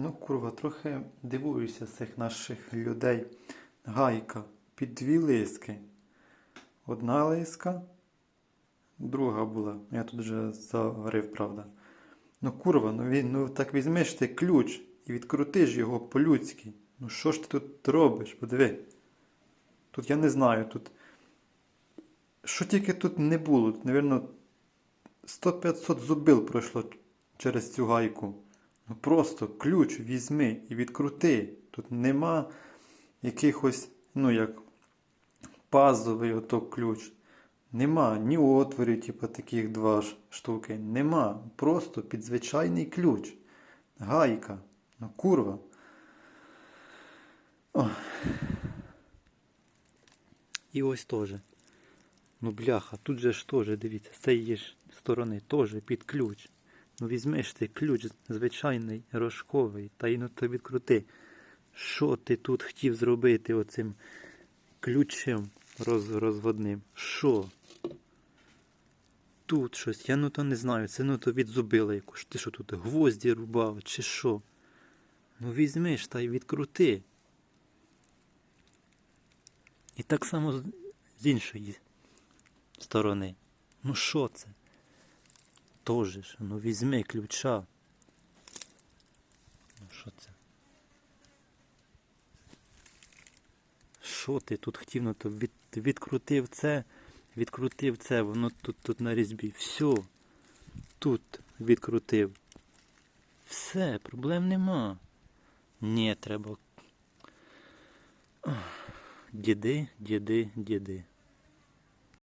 Ну, курва, трохи дивуюся цих наших людей. Гайка під дві лиски. Одна лиска, друга була. Я тут вже заварив, правда. Ну, курва, ну він, ну так візьмеш ти ключ і відкрутиш його по-людськи. Ну що ж ти тут робиш? Подиви. Тут я не знаю, тут. Що тільки тут не було, тут, мабуть, 100-500 зубил пройшло через цю гайку. Ну просто ключ візьми і відкрути. Тут нема якихось, ну як пазовий ото ключ. Нема ні отворів, типу таких два штуки. Нема. Просто під звичайний ключ. Гайка. Ну курва. О. І ось теж. Ну бляха, тут же ж теж, дивіться, з цієї ж сторони теж під ключ. Ну візьмеш ти ключ звичайний рожковий, та й ну то відкрути. Що ти тут хотів зробити оцим ключем роз, розводним? Що? Тут щось, я ну то не знаю, це ну то відзубило якусь. Ти що тут гвозді рубав, чи що? Ну візьмеш та й відкрути. І так само з іншої сторони. Ну що це? Тоже ж, ну візьми ключа. Ну що це? Що ти тут хотів, ну то від, відкрутив це, відкрутив це, воно тут, тут на різьбі. Все. Тут відкрутив. Все, проблем нема. Ні, треба. Діди, діди, діди.